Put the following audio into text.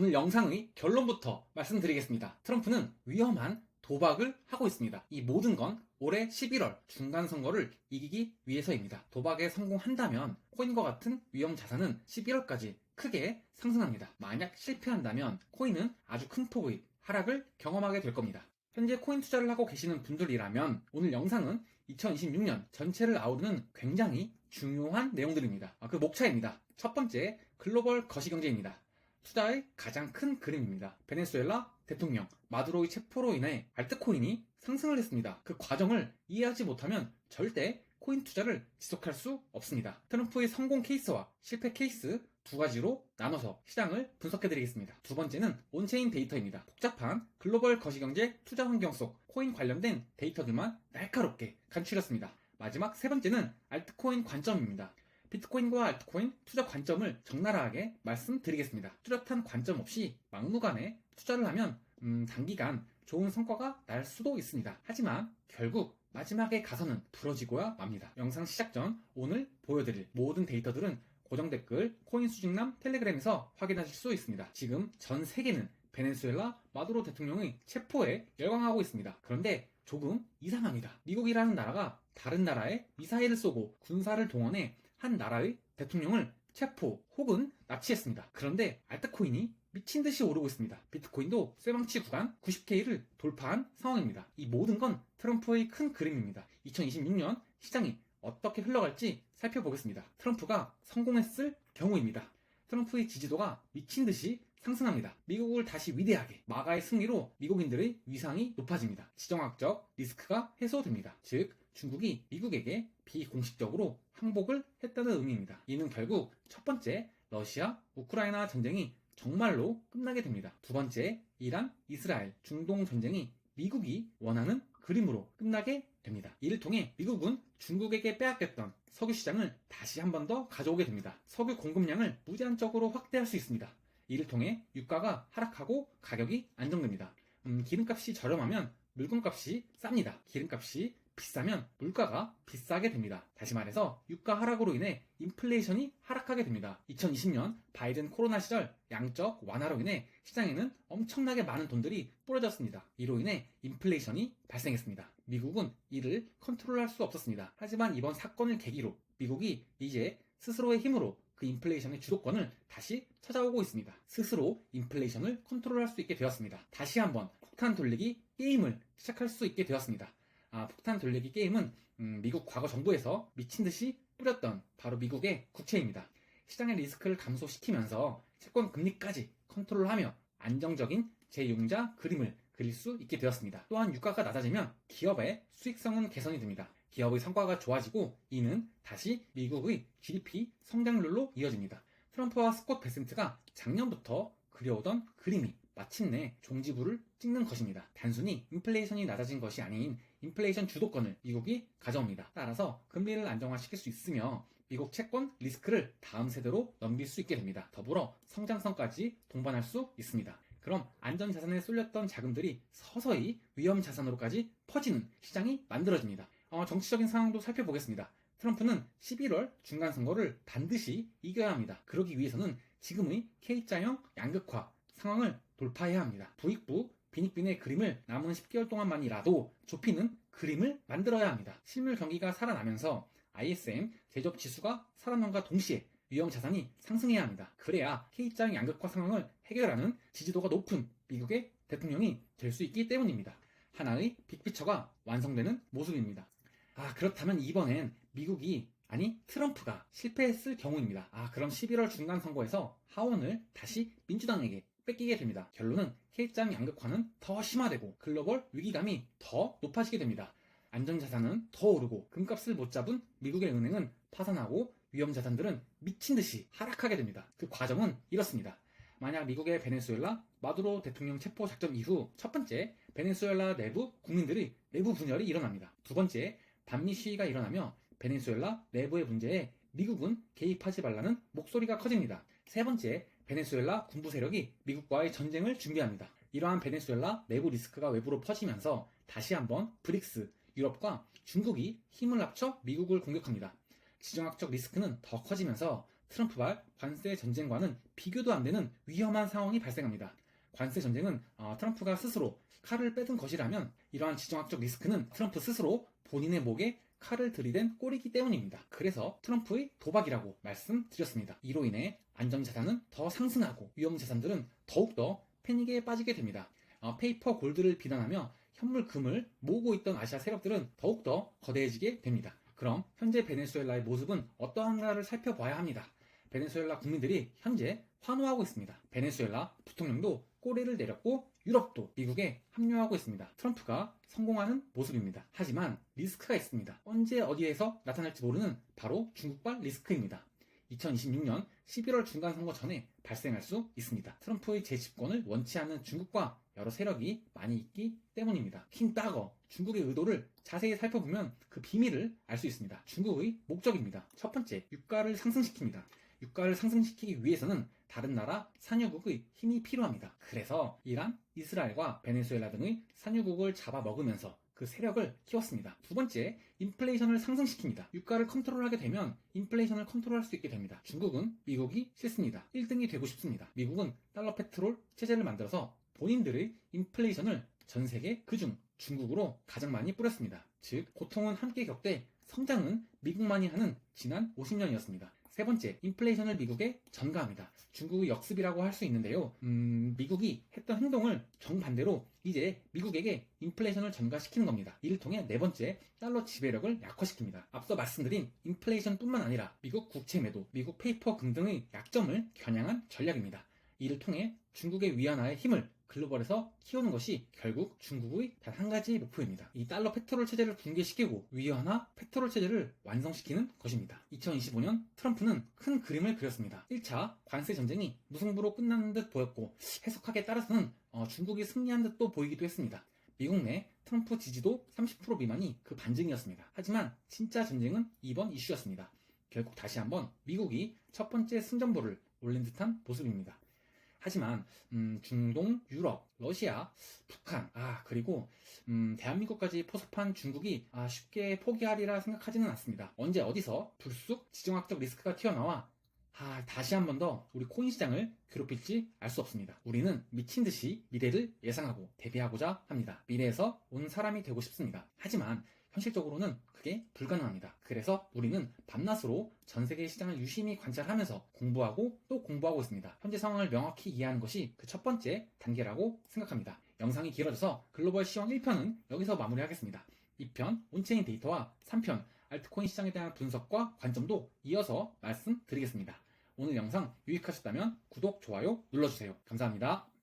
오늘 영상의 결론부터 말씀드리겠습니다. 트럼프는 위험한 도박을 하고 있습니다. 이 모든 건 올해 11월 중간 선거를 이기기 위해서입니다. 도박에 성공한다면 코인과 같은 위험 자산은 11월까지 크게 상승합니다. 만약 실패한다면 코인은 아주 큰 폭의 하락을 경험하게 될 겁니다. 현재 코인 투자를 하고 계시는 분들이라면 오늘 영상은 2026년 전체를 아우르는 굉장히 중요한 내용들입니다. 아, 그 목차입니다. 첫 번째, 글로벌 거시경제입니다. 투자의 가장 큰 그림입니다. 베네수엘라 대통령 마두로의 체포로 인해 알트코인이 상승을 했습니다. 그 과정을 이해하지 못하면 절대 코인 투자를 지속할 수 없습니다. 트럼프의 성공 케이스와 실패 케이스 두 가지로 나눠서 시장을 분석해 드리겠습니다. 두 번째는 온체인 데이터입니다. 복잡한 글로벌 거시경제 투자 환경 속 코인 관련된 데이터들만 날카롭게 간추렸습니다. 마지막 세 번째는 알트코인 관점입니다. 비트코인과 알트코인 투자 관점을 적나라하게 말씀드리겠습니다. 뚜렷한 관점 없이 막무가내 투자를 하면 음, 단기간 좋은 성과가 날 수도 있습니다. 하지만 결국 마지막에 가서는 부러지고야 맙니다. 영상 시작 전 오늘 보여드릴 모든 데이터들은 고정 댓글 코인 수직남 텔레그램에서 확인하실 수 있습니다. 지금 전 세계는 베네수엘라 마두로 대통령의 체포에 열광하고 있습니다. 그런데 조금 이상합니다. 미국이라는 나라가 다른 나라에 미사일을 쏘고 군사를 동원해 한 나라의 대통령을 체포 혹은 납치했습니다. 그런데 알트코인이 미친 듯이 오르고 있습니다. 비트코인도 쇠망치 구간 90K를 돌파한 상황입니다. 이 모든 건 트럼프의 큰 그림입니다. 2026년 시장이 어떻게 흘러갈지 살펴보겠습니다. 트럼프가 성공했을 경우입니다. 트럼프의 지지도가 미친 듯이 상승합니다. 미국을 다시 위대하게 마가의 승리로 미국인들의 위상이 높아집니다. 지정학적 리스크가 해소됩니다. 즉 중국이 미국에게 비공식적으로 항복을 했다는 의미입니다. 이는 결국 첫 번째 러시아 우크라이나 전쟁이 정말로 끝나게 됩니다. 두 번째 이란 이스라엘 중동 전쟁이 미국이 원하는 그림으로 끝나게 됩니다. 이를 통해 미국은 중국에게 빼앗겼던 석유 시장을 다시 한 번 더 가져오게 됩니다. 석유 공급량을 무제한적으로 확대할 수 있습니다. 이를 통해 유가가 하락하고 가격이 안정됩니다. 음, 기름값이 저렴하면 물건값이 쌉니다. 기름값이 비싸면 물가가 비싸게 됩니다. 다시 말해서 유가 하락으로 인해 인플레이션이 하락하게 됩니다. 2020년 바이든 코로나 시절 양적 완화로 인해 시장에는 엄청나게 많은 돈들이 뿌려졌습니다. 이로 인해 인플레이션이 발생했습니다. 미국은 이를 컨트롤할 수 없었습니다. 하지만 이번 사건을 계기로 미국이 이제 스스로의 힘으로 그 인플레이션의 주도권을 다시 찾아오고 있습니다. 스스로 인플레이션을 컨트롤할 수 있게 되었습니다. 다시 한번 폭탄 돌리기 게임을 시작할 수 있게 되었습니다. 아, 폭탄 돌리기 게임은 음, 미국 과거 정부에서 미친 듯이 뿌렸던 바로 미국의 국채입니다. 시장의 리스크를 감소시키면서 채권 금리까지 컨트롤하며 안정적인 재융자 그림을 그릴 수 있게 되었습니다. 또한 유가가 낮아지면 기업의 수익성은 개선이 됩니다. 기업의 성과가 좋아지고 이는 다시 미국의 GDP 성장률로 이어집니다. 트럼프와 스콧 베센트가 작년부터 그려오던 그림이 마침내 종지부를 찍는 것입니다. 단순히 인플레이션이 낮아진 것이 아닌 인플레이션 주도권을 미국이 가져옵니다. 따라서 금리를 안정화시킬 수 있으며 미국 채권 리스크를 다음 세대로 넘길 수 있게 됩니다. 더불어 성장성까지 동반할 수 있습니다. 그럼 안전 자산에 쏠렸던 자금들이 서서히 위험 자산으로까지 퍼지는 시장이 만들어집니다. 어, 정치적인 상황도 살펴보겠습니다. 트럼프는 11월 중간 선거를 반드시 이겨야 합니다. 그러기 위해서는 지금의 K자형 양극화 상황을 돌파해야 합니다. 부익부, 빈익빈의 그림을 남은 10개월 동안만이라도 좁히는 그림을 만들어야 합니다. 실물 경기가 살아나면서 ISM 제조업 지수가 살아남과 동시에 위험 자산이 상승해야 합니다. 그래야 K자형 양극화 상황을 해결하는 지지도가 높은 미국의 대통령이 될 수 있기 때문입니다. 하나의 빅피처가 완성되는 모습입니다. 아, 그렇다면 이번엔 미국이 아니 트럼프가 실패했을 경우입니다. 아, 그럼 11월 중간 선거에서 하원을 다시 민주당에게 뺏기게 됩니다. 결론은 K장 양극화는 더 심화되고 글로벌 위기감이 더 높아지게 됩니다. 안전자산은 더 오르고 금값을 못 잡은 미국의 은행은 파산하고 위험자산들은 미친 듯이 하락하게 됩니다. 그 과정은 이렇습니다. 만약 미국의 베네수엘라 마두로 대통령 체포 작전 이후 첫 번째 베네수엘라 내부 국민들의 내부 분열이 일어납니다. 두 번째 반미 시위가 일어나며 베네수엘라 내부의 문제에 미국은 개입하지 말라는 목소리가 커집니다. 세 번째 베네수엘라 군부 세력이 미국과의 전쟁을 준비합니다. 이러한 베네수엘라 내부 리스크가 외부로 퍼지면서 다시 한번 브릭스, 유럽과 중국이 힘을 합쳐 미국을 공격합니다. 지정학적 리스크는 더 커지면서 트럼프발 관세 전쟁과는 비교도 안 되는 위험한 상황이 발생합니다. 관세 전쟁은 어, 트럼프가 스스로 칼을 빼든 것이라면 이러한 지정학적 리스크는 트럼프 스스로 본인의 목에 칼을 들이댄 꼴이기 때문입니다. 그래서 트럼프의 도박이라고 말씀드렸습니다. 이로 인해 안전자산은 더 상승하고 위험자산들은 더욱더 패닉에 빠지게 됩니다. 어, 페이퍼 골드를 비난하며 현물 금을 모으고 있던 아시아 세력들은 더욱더 거대해지게 됩니다. 그럼 현재 베네수엘라의 모습은 어떠한가를 살펴봐야 합니다. 베네수엘라 국민들이 현재 환호하고 있습니다. 베네수엘라 부통령도 꼬리를 내렸고 유럽도 미국에 합류하고 있습니다. 트럼프가 성공하는 모습입니다. 하지만 리스크가 있습니다. 언제 어디에서 나타날지 모르는 바로 중국발 리스크입니다. 2026년 11월 중간 선거 전에 발생할 수 있습니다. 트럼프의 재집권을 원치 않는 중국과 여러 세력이 많이 있기 때문입니다. 킹 따거 중국의 의도를 자세히 살펴보면 그 비밀을 알 수 있습니다. 중국의 목적입니다. 첫 번째, 유가를 상승시킵니다. 유가를 상승시키기 위해서는 다른 나라 산유국의 힘이 필요합니다. 그래서 이란, 이스라엘과 베네수엘라 등의 산유국을 잡아먹으면서 그 세력을 키웠습니다. 두 번째, 인플레이션을 상승시킵니다. 유가를 컨트롤하게 되면 인플레이션을 컨트롤할 수 있게 됩니다. 중국은 미국이 싫습니다. 1등이 되고 싶습니다. 미국은 달러 페트롤 체제를 만들어서 본인들의 인플레이션을 전 세계 그중 중국으로 가장 많이 뿌렸습니다. 즉, 고통은 함께 겪되 성장은 미국만이 하는 지난 50년이었습니다. 세 번째, 인플레이션을 미국에 전가합니다. 중국의 역습이라고 할 수 있는데요. 음, 미국이 했던 행동을 정반대로 이제 미국에게 인플레이션을 전가시키는 겁니다. 이를 통해 네 번째, 달러 지배력을 약화시킵니다. 앞서 말씀드린 인플레이션뿐만 아니라 미국 국채 매도, 미국 페이퍼 등등의 약점을 겨냥한 전략입니다. 이를 통해 중국의 위안화의 힘을 글로벌에서 키우는 것이 결국 중국의 단 한 가지 목표입니다. 이 달러 페트롤 체제를 붕괴시키고 위안화 페트롤 체제를 완성시키는 것입니다. 2025년 트럼프는 큰 그림을 그렸습니다. 1차 관세 전쟁이 무승부로 끝나는 듯 보였고 해석하기에 따라서는 어, 중국이 승리한 듯도 보이기도 했습니다. 미국 내 트럼프 지지도 30% 미만이 그 반증이었습니다. 하지만 진짜 전쟁은 이번 이슈였습니다. 결국 다시 한번 미국이 첫 번째 승전보를 올린 듯한 모습입니다. 하지만 음, 중동, 유럽, 러시아, 북한, 아 그리고 음, 대한민국까지 포섭한 중국이 아, 쉽게 포기하리라 생각하지는 않습니다. 언제 어디서 불쑥 지정학적 리스크가 튀어나와 아, 다시 한 번 더 우리 코인 시장을 괴롭힐지 알 수 없습니다. 우리는 미친 듯이 미래를 예상하고 대비하고자 합니다. 미래에서 온 사람이 되고 싶습니다. 하지만 현실적으로는 그게 불가능합니다. 그래서 우리는 밤낮으로 전 세계 시장을 유심히 관찰하면서 공부하고 또 공부하고 있습니다. 현재 상황을 명확히 이해하는 것이 그 첫 번째 단계라고 생각합니다. 영상이 길어져서 글로벌 시황 1편은 여기서 마무리하겠습니다. 2편 온체인 데이터와 3편 알트코인 시장에 대한 분석과 관점도 이어서 말씀드리겠습니다. 오늘 영상 유익하셨다면 구독, 좋아요 눌러주세요. 감사합니다.